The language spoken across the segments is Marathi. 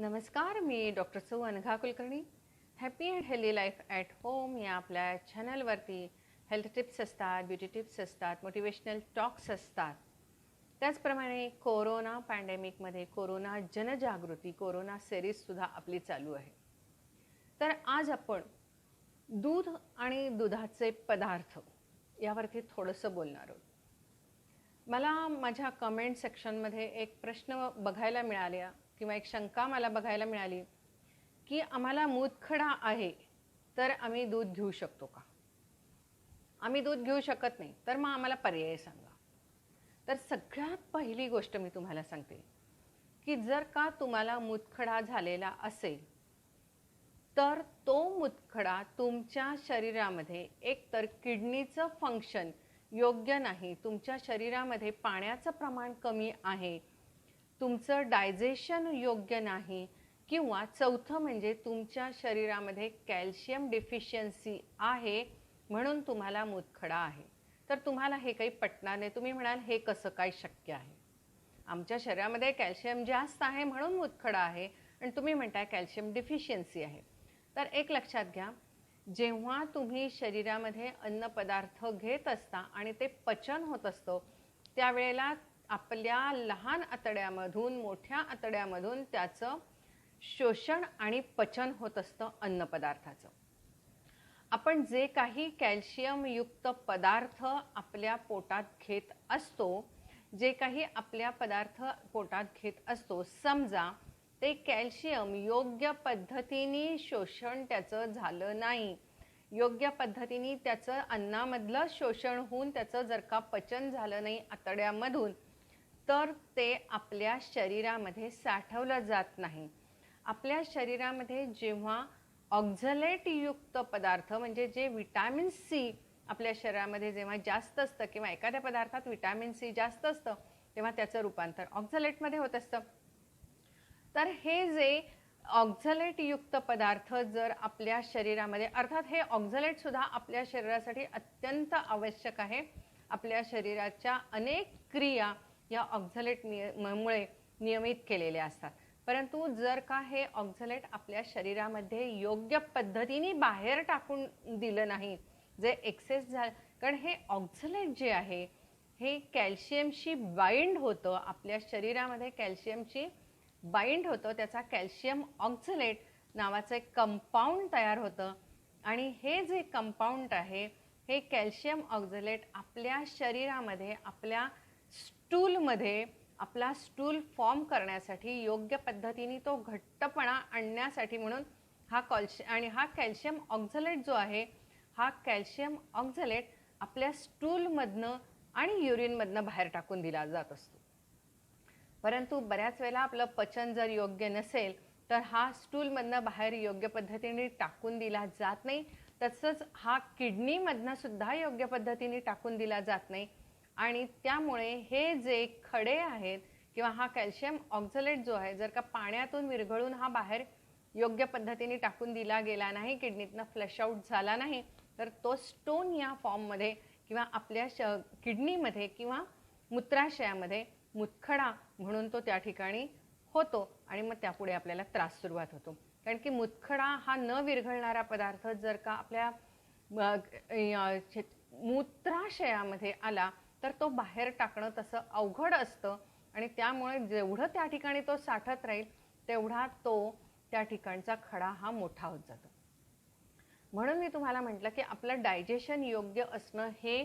नमस्कार मी डॉक्टर सौ Anagha Kulkarni. Happy and healthy life at home या आपल्या चॅनलवरती हेल्थ टिप्स असतात ब्युटी टिप्स असतात मोटिवेशनल टॉक्स असतात. त्याचप्रमाणे कोरोना पॅन्डेमिकमध्ये कोरोना जनजागृती कोरोना सिरीजसुद्धा आपली चालू आहे. तर आज आपण दूध आणि दुधाचे पदार्थ यावरती थोडंसं बोलणार आहोत. मला माझ्या कमेंट सेक्शनमध्ये एक प्रश्न बघायला मिळाल्या किंवा एक शंका मला बघायला मिळाली की आम्हाला मूतखडा आहे तर आम्ही दूध घेऊ शकतो का? आम्ही दूध घेऊ शकत नाही तर मग आम्हाला पर्याय सांगा. तर सगळ्यात पहिली गोष्ट मी तुम्हाला सांगते की जर का तुम्हाला मूतखडा झालेला असेल तर तो मुतखडा तुमच्या शरीरामध्ये एकतर किडनीचं फंक्शन योग्य नाही तुमच्या शरीरामध्ये पाण्याचं प्रमाण कमी आहे तुमचं डायजेशन योग्य नाही किंवा चौथं म्हणजे तुमच्या शरीरामध्ये कॅल्शियम डिफिशियन्सी आहे म्हणून तुम्हाला मुतखडा आहे. तर तुम्हाला हे काही पटणार नाही. तुम्ही म्हणाल हे कसं काय शक्य आहे? आमच्या शरीरामध्ये कॅल्शियम जास्त आहे म्हणून मुतखडा आहे. आणि तुम्ही म्हणताय कॅल्शियम डिफिशियन्सी आहे. तर एक लक्षात घ्या. जेव्हा तुम्ही शरीरामध्ये अन्नपदार्थ घेत असता आणि ते पचन होत असतं त्यावेळेला आपल्या लहान आतड्यामधून मोठ्या आतड्यामधून त्याचं शोषण आणि पचन होत असतं अन्नपदार्थाचं आपण जे काही कॅल्शियमयुक्त पदार्थ आपल्या पोटात घेत असतो जे काही आपल्या पदार्थ पोटात घेत असतो समजा ते कॅल्शियम योग्य पद्धतीने शोषण त्याचं झालं नाही योग्य पद्धतीने त्याचं अन्नामधलं शोषण होऊन त्याचं जर का पचन झालं नाही आतड्यामधून तर ते आपल्या शरीरामध्ये साठवलं जात नाही. आपल्या शरीरामध्ये जेव्हा ऑक्झलेटयुक्त पदार्थ म्हणजे जे विटॅमिन सी आपल्या शरीरामध्ये जेव्हा जास्त असतं किंवा एखाद्या पदार्थात विटॅमिन सी जास्त असतं तेव्हा त्याचं रूपांतर ऑक्झलेटमध्ये होत असतं. तर हे जे ऑक्झलेटयुक्त पदार्थ जर आपल्या शरीरामध्ये अर्थात हे ऑक्झलेटसुद्धा आपल्या शरीरासाठी अत्यंत आवश्यक आहे. आपल्या शरीराच्या अनेक क्रिया या ऑक्झलेट नियमुळे नियमित केलेले असतात. परंतु जर का हे ऑक्झलेट आपल्या शरीरामध्ये योग्य पद्धतीने बाहेर टाकून दिलं नाही जे एक्सेस झालं कारण हे ऑक्झलेट जे आहे हे कॅल्शियमशी बाइंड होतं आपल्या शरीरामध्ये कॅल्शियमशी बाइंड होतं त्याचा कॅल्शियम ऑक्झलेट नावाचं एक कंपाऊंड तयार होतं. आणि हे जे कंपाऊंड आहे हे कॅल्शियम ऑक्झलेट आपल्या शरीरामध्ये आपल्या स्टूलमध्ये आपला स्टूल फॉर्म करण्यासाठी योग्य पद्धतीने तो घट्टपणा आणण्यासाठी म्हणून हा कॉल्शि आणि हा कॅल्शियम ऑक्झलेट जो आहे हा कॅल्शियम ऑक्झलेट आपल्या स्टूलमधनं आणि युरिनमधनं बाहेर टाकून दिला जात असतो. परंतु बऱ्याच वेळेला आपलं पचन जर योग्य नसेल तर हा स्टूलमधनं बाहेर योग्य पद्धतीने टाकून दिला जात नाही. तसंच हा किडनीमधनं सुद्धा योग्य पद्धतीने टाकून दिला जात नाही. आणि त्यामुळे हे जे खडे आहेत किंवा हा कॅल्शियम ऑक्झलेट जो आहे जर का पाण्यातून विरघळून हा बाहेर योग्य पद्धतीने टाकून दिला गेला नाही किडनीतनं फ्लश आऊट झाला नाही तर तो स्टोन या फॉर्ममध्ये किंवा आपल्या श किडनीमध्ये किंवा मूत्राशयामध्ये मुतखडा म्हणून तो त्या ठिकाणी होतो आणि मग त्यापुढे आपल्याला त्रास सुरुवात होतो. कारण की मुतखडा हा न विरघळणारा पदार्थ जर का आपल्या मूत्राशयामध्ये आला तर तो बाहेर टाकणं तसं अवघड असतं आणि त्यामुळे जेवढं त्या ठिकाणी तो साठत राहील तेवढा तो त्या ठिकाणचा खडा हा मोठा होत जातो. म्हणून मी तुम्हाला म्हटलं की आपलं डायजेशन योग्य असणं हे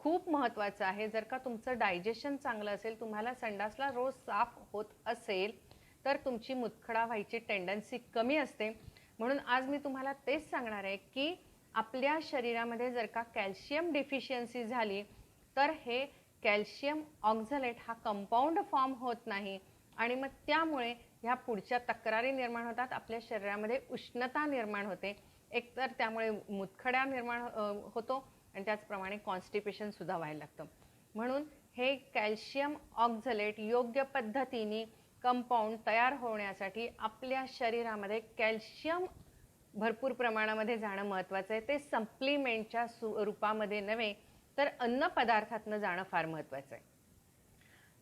खूप महत्त्वाचं आहे. जर का तुमचं डायजेशन चांगलं असेल तुम्हाला संडासला रोज साफ होत असेल तर तुमची मुतखडा व्हायची टेंडन्सी कमी असते. म्हणून आज मी तुम्हाला तेच सांगणार आहे की आपल्या शरीरामध्ये जर का कॅल्शियम डिफिशियन्सी झाली तर हे कॅल्शियम ऑक्झलेट हा कंपाऊंड फॉर्म होत नाही आणि मग त्यामुळे ह्या पुढच्या तक्रारी निर्माण होतात. आपल्या शरीरामध्ये उष्णता निर्माण होते. एकतर त्यामुळे मुतखड्या निर्माण होतो आणि त्याचप्रमाणे कॉन्स्टिपेशनसुद्धा व्हायला लागतं. म्हणून हे कॅल्शियम ऑक्झलेट योग्य पद्धतीने कंपाऊंड तयार होण्यासाठी आपल्या शरीरामध्ये कॅल्शियम भरपूर प्रमाणामध्ये जाणं महत्त्वाचं आहे. ते सप्लिमेंटच्या सु रूपामध्ये नव्हे तर अन्न पदार्थातनं जाणं फार महत्त्वाचं आहे.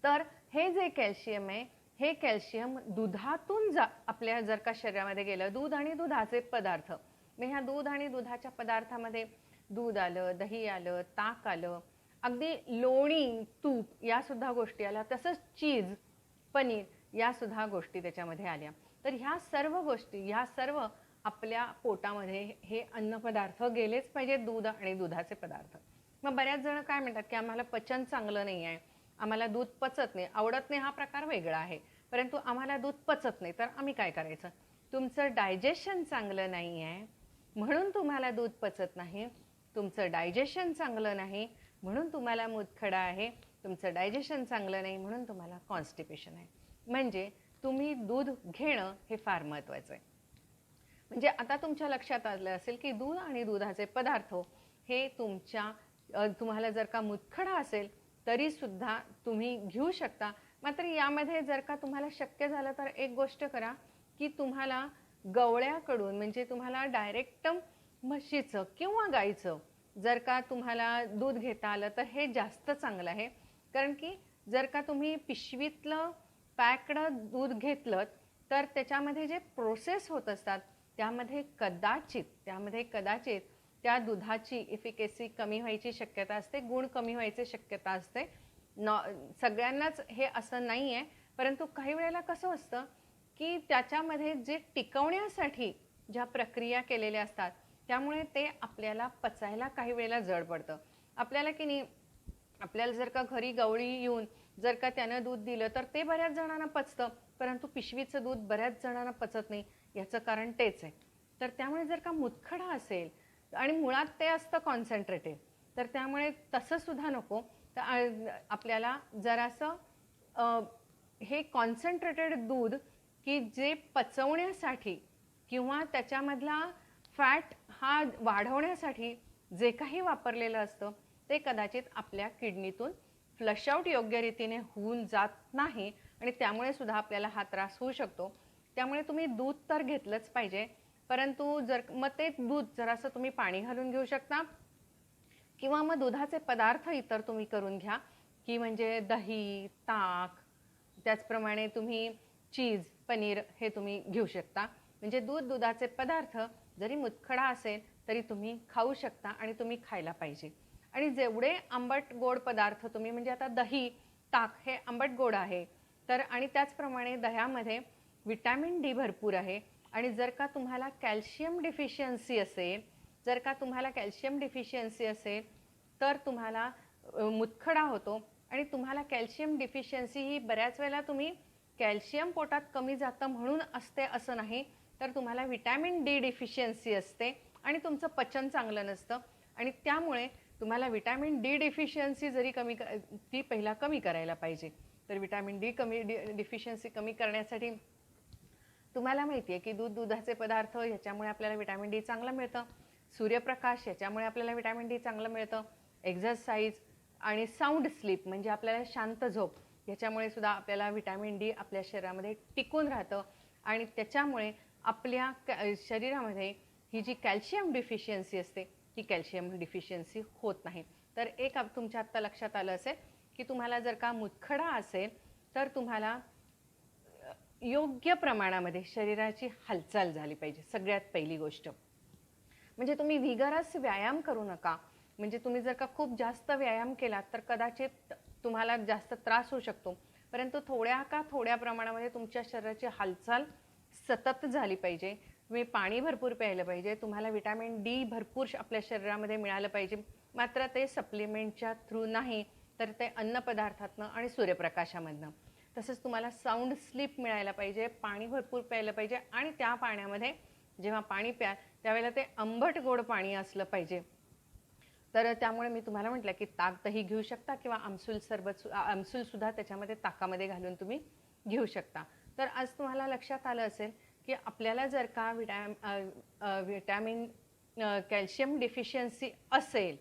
तर हे जे कॅल्शियम आहे हे कॅल्शियम दुधातून जा आपल्या जर का शरीरामध्ये गेलं दूध आणि दुधाचे पदार्थ. मग ह्या दूध आणि दुधाच्या पदार्थामध्ये दूध आलं दही आलं ताक आलं अगदी लोणी तूप या सुद्धा गोष्टी आल्या तसंच चीज पनीर या सुद्धा गोष्टी त्याच्यामध्ये आल्या. तर ह्या सर्व गोष्टी ह्या सर्व आपल्या पोटामध्ये हे अन्नपदार्थ गेलेच पाहिजे दूध आणि दुधाचे पदार्थ. मग बऱ्याच जण काय म्हणतात की आम्हाला पचन चांगलं नाही आहे. आम्हाला दूध पचत नाही. आवडत नाही हा प्रकार वेगळा आहे. परंतु आम्हाला दूध पचत नाही. तर आम्ही काय करायचं? तुमचं डायजेशन चांगलं नाही आहे. म्हणून तुम्हाला दूध पचत नाही. तुमचं डायजेशन चांगलं नाही. म्हणून तुम्हाला मुतखडा आहे. तुमचं डायजेशन चांगलं नाही. म्हणून तुम्हाला कॉन्स्टिपेशन आहे. म्हणजे तुम्ही दूध घेणं हे फार महत्त्वाचं आहे. म्हणजे आता तुमच्या लक्षात आलं असेल की दूध आणि दुधाचे पदार्थ हे तुमच्या तुम्हाला जर का मुतखडा असेल तरी सुद्धा तुम्ही घेऊ शकता. मात्र यामध्ये जर का तुम्हाला शक्य झालं तर एक गोष्ट करा की तुम्हाला गवळ्याकडून म्हणजे तुम्हाला डायरेक्ट म्हशीचं किंवा गाईचं जर का तुम्हाला दूध घेता आलं तर हे जास्त चांगलं आहे. कारण की जर का तुम्ही पिशवीतलं पॅकड दूध घेतलं तर त्याच्यामध्ये जे प्रोसेस होत असतात त्यामध्ये कदाचित त्यामध्ये कदाचित त्या दुधाची इफिकेसी कमी व्हायची शक्यता असते गुण कमी व्हायची शक्यता असते. नॉ सगळ्यांनाच हे असं नाही आहे परंतु काही वेळेला कसं असतं की त्याच्यामध्ये जे टिकवण्यासाठी ज्या प्रक्रिया केलेल्या असतात त्यामुळे ते आपल्याला पचायला काही वेळेला जड पडतं. आपल्याला की नाही आपल्याला जर का घरी गवळी येऊन जर का त्यानं दूध दिलं तर ते बऱ्याच जणांना पचतं परंतु पिशवीचं दूध बऱ्याच जणांना पचत नाही याचं कारण तेच आहे. तर त्यामुळे जर का मुतखडा असेल आणि मुळात ते असतं कॉन्सन्ट्रेटेड तर त्यामुळे तसं सुद्धा नको. तर आपल्याला जरासं हे कॉन्सन्ट्रेटेड दूध की जे पचवण्यासाठी किंवा त्याच्यामधला फॅट हा वाढवण्यासाठी जे काही वापरलेलं असतं ते कदाचित आपल्या किडनीतून फ्लशआउट योग्य रीतीने होऊन जात नाही आणि त्यामुळे सुद्धा आपल्याला हा त्रास होऊ शकतो. त्यामुळे तुम्ही दूध तर घेतलंच पाहिजे. परंतु जर मग ते दूध जरासं तुम्ही पाणी घालून घेऊ शकता किंवा मग दुधाचे पदार्थ इतर तुम्ही करून घ्या की म्हणजे दही ताक त्याचप्रमाणे तुम्ही चीज पनीर हे तुम्ही घेऊ शकता. म्हणजे दूध दुधाचे पदार्थ जरी मुतखडा असेल तरी तुम्ही खाऊ शकता आणि तुम्ही खायला पाहिजे. आणि जेवढे आंबट गोड पदार्थ तुम्ही म्हणजे आता दही ताक हे आंबट गोड आहे तर आणि त्याचप्रमाणे दह्यामध्ये विटॅमिन डी भरपूर आहे आणि जर का तुम्हाला कॅल्शियम डिफिशियन्सी असेल जर का तुम्हाला कॅल्शियम डिफिशियन्सी असेल तर तुम्हाला मुतखडा होतो आणि तुम्हाला कॅल्शियम डिफिशियन्सी ही बऱ्याच वेळेला तुम्ही कॅल्शियम पोटात कमी जातं म्हणून असते असं नाही तर तुम्हाला विटॅमिन डी डिफिशियन्सी असते आणि तुमचं पचन चांगलं नसतं. आणि त्यामुळे तुम्हाला विटॅमिन डी डिफिशियन्सी जरी कमी क ती पहिला कमी करायला पाहिजे तर विटॅमिन डी कमी डि डिफिशियन्सी कमी करण्यासाठी तुम्हाला माहिती आहे की दूध दुधाचे पदार्थ ह्याच्यामुळे आपल्याला विटॅमिन डी चांगलं मिळतं. सूर्यप्रकाश याच्यामुळे आपल्याला विटॅमिन डी चांगलं मिळतं. एक्झरसाईज आणि साऊंड स्लीप म्हणजे आपल्याला शांत झोप याच्यामुळे सुद्धा आपल्याला विटॅमिन डी आपल्या शरीरामध्ये टिकून राहतं. आणि त्याच्यामुळे आपल्या कॅ शरीरामध्ये ही जी कॅल्शियम डिफिशियन्सी असते ती कॅल्शियम डिफिशियन्सी होत नाही. तर एक तुमच्या आत्ता लक्षात आलं असेल की तुम्हाला जर का मुतखडा असेल तर तुम्हाला योग्य प्रमाणामध्ये शरीराची हालचाल झाली पाहिजे सगळ्यात पहिली गोष्ट. म्हणजे तुम्ही विगरस व्यायाम करू नका. म्हणजे तुम्ही जर का खूप जास्त व्यायाम केलात तर कदाचित तुम्हाला जास्त त्रास होऊ शकतो. परंतु थोड्या का थोड्या प्रमाणामध्ये तुमच्या शरीराची हालचाल सतत झाली पाहिजे. तुम्ही पाणी भरपूर प्यायलं पाहिजे. तुम्हाला विटॅमिन डी भरपूर श- आपल्या शरीरामध्ये मिळालं पाहिजे. मात्र ते सप्लिमेंटच्या थ्रू नाही तर ते अन्नपदार्थातनं आणि सूर्यप्रकाशामधनं. तसंच तुम्हाला साऊंड स्लीप मिळायला पाहिजे पाणी भरपूर प्यायलं पाहिजे आणि त्या पाण्यामध्ये जेव्हा पाणी प्या त्यावेळेला ते आंबट गोड पाणी असलं पाहिजे. तर त्यामुळे मी तुम्हाला म्हटलं की ताक दही घेऊ शकता किंवा आमसूल सरबत आमसूलसुद्धा आमसूल सुद्धा त्याच्यामध्ये ताकामध्ये घालून तुम्ही घेऊ शकता. तर आज तुम्हाला लक्षात आलं असेल की आपल्याला जर का विटॅम व्हिटॅमिन विटॅमिन कॅल्शियम डिफिशियन्सी असेल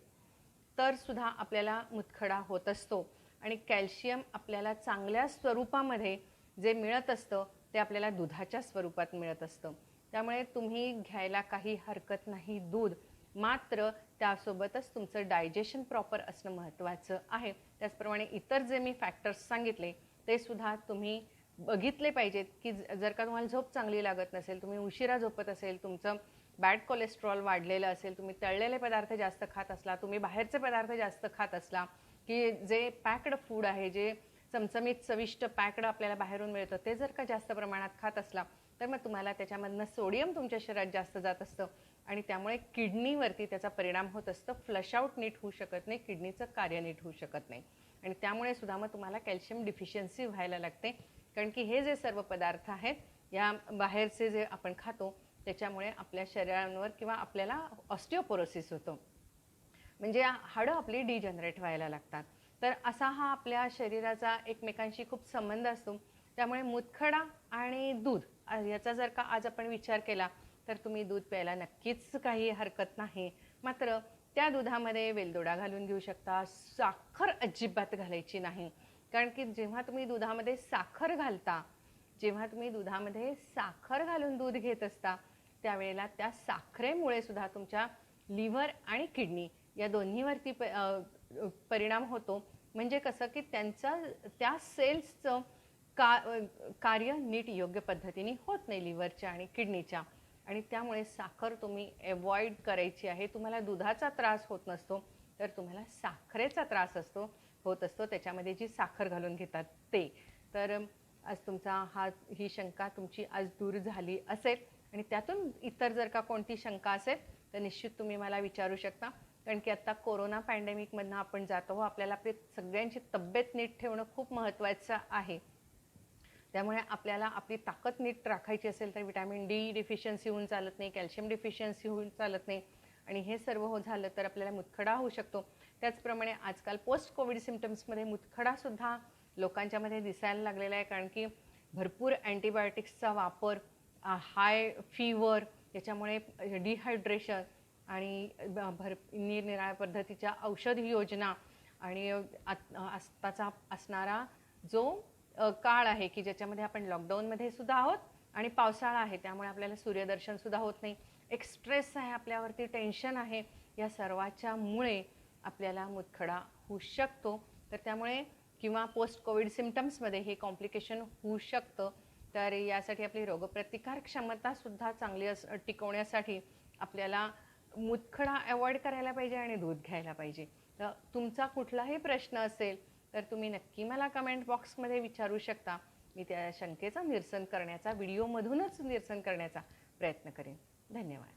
तर सुद्धा आपल्याला मुतखडा होत असतो. आणि कॅल्शियम आपल्याला चांगल्या स्वरूपामध्ये जे मिळत असतं ते आपल्याला दुधाच्या स्वरूपात मिळत असतं. त्यामुळे तुम्ही घ्यायला काही हरकत नाही दूध. मात्र त्यासोबतच तुमचं डायजेशन प्रॉपर असणं महत्त्वाचं आहे. त्याचप्रमाणे इतर जे मी फॅक्टर्स सांगितले ते सुद्धा तुम्ही बघितले पाहिजेत की ज- जर का तुम्हाला झोप चांगली लागत नसेल तुम्ही उशिरा झोपत असेल तुमचं बॅड कोलेस्ट्रॉल वाढलेलं असेल तुम्ही तळलेले पदार्थ जास्त खात असला तुम्ही बाहेरचे पदार्थ जास्त खात असला की जे पॅक्ड फूड आहे जे चमचमीत चविष्ट पॅक्ड आपल्याला बाहेरून मिळतं ते जर का जास्त प्रमाणात खात असला तर मग तुम्हाला त्याच्यामधनं सोडियम तुमच्या शरीरात जास्त जात असतं. आणि त्यामुळे किडनीवरती त्याचा परिणाम होत असतं. फ्लश आउट नीट होऊ शकत नाही किडनीचं कार्य नीट होऊ शकत नाही. आणि त्यामुळे सुद्धा मग तुम्हाला कॅल्शियम डिफिशियन्सी व्हायला लागते. कारण की हे जे सर्व पदार्थ आहेत या बाहेरचे जे आपण खातो त्याच्यामुळे आपल्या शरीरांवर किंवा आपल्याला ऑस्टिओपोरोसिस होतं. म्हणजे हाडं आपली डिजनरेट व्हायला लागतात. तर असा हा आपल्या शरीराचा एकमेकांशी खूप संबंध असतो. त्यामुळे मुतखडा आणि दूध याचा जर का आज आपण विचार केला तर तुम्ही दूध प्यायला नक्कीच काही हरकत नाही. मात्र त्या दुधामध्ये वेलदोडा घालून घेऊ शकता साखर अजिबात घालायची नाही. कारण की जेव्हा तुम्ही दुधामध्ये साखर घालता जेव्हा तुम्ही दुधामध्ये साखर घालून दूध घेत असता त्यावेळेला त्या साखरेमुळे सुद्धा तुमच्या लिव्हर आणि किडनी या दोन्हीवरती प परिणाम होतो. म्हणजे कसं की त्यांचा त्या सेल्सचं का कार्य नीट योग्य पद्धतीने होत नाही लिव्हरच्या आणि किडनीच्या. आणि त्यामुळे साखर तुम्ही अवॉइड करायची आहे. तुम्हाला दुधाचा त्रास होत नसतो तर तुम्हाला साखरेचा त्रास असतो होत असतो. त्याच्यामध्ये जी साखर घालून घेतात ते. तर आज तुमचा हा ही शंका तुमची आज दूर झाली असेल. आणि त्यातून इतर जर का कोणती शंका असेल तर निश्चित तुम्ही मला विचारू शकता. कारण की आत्ता कोरोना पॅन्डेमिकमधनं आपण जातो आहोत आपल्याला आपली सगळ्यांची तब्येत नीट ठेवणं खूप महत्त्वाचं आहे. त्यामुळे आपल्याला आपली ताकद नीट राखायची असेल तर विटॅमिन डी डिफिशियन्सी होऊन चालत नाही कॅल्शियम डिफिशियन्सी होऊन चालत नाही आणि हे सर्व हो झालं तर आपल्याला मुतखडा होऊ शकतो. त्याचप्रमाणे आजकाल पोस्ट कोविड सिमटम्समध्ये मुतखडासुद्धा लोकांच्यामध्ये दिसायला लागलेला आहे कारण की भरपूर अँटीबायोटिक्सचा वापर हाय फीवर त्याच्यामुळे डिहायड्रेशन आणि भर निरनिराळ्या पद्धतीच्या औषधी योजना आणि आत- आत्ताचा असणारा जो काळ आहे की ज्याच्यामध्ये आपण लॉकडाऊनमध्ये सुद्धा आहोत आणि पावसाळा आहे त्यामुळे आपल्याला सूर्यदर्शन सुद्धा होत नाही. एक स्ट्रेस आहे आपल्यावरती टेन्शन आहे या सर्वाच्या मुळे आपल्याला मुतखडा होऊ शकतो. तर त्यामुळे किंवा पोस्ट कोविड सिमटम्समध्ये हे कॉम्प्लिकेशन होऊ शकतं. तर यासाठी आपली रोगप्रतिकार क्षमतासुद्धा चांगली अस टिकवण्यासाठी आपल्याला मुतखडा अवॉइड करायला पाहिजे आणि दूध घ्यायला पाहिजे. तर तुमचा कुठलाही प्रश्न असेल तर तुम्ही नक्की मला कमेंट बॉक्समध्ये विचारू शकता. मी त्या शंकेचं निरसन करण्याचा व्हिडिओमधूनच निरसन करण्याचा प्रयत्न करेन. धन्यवाद.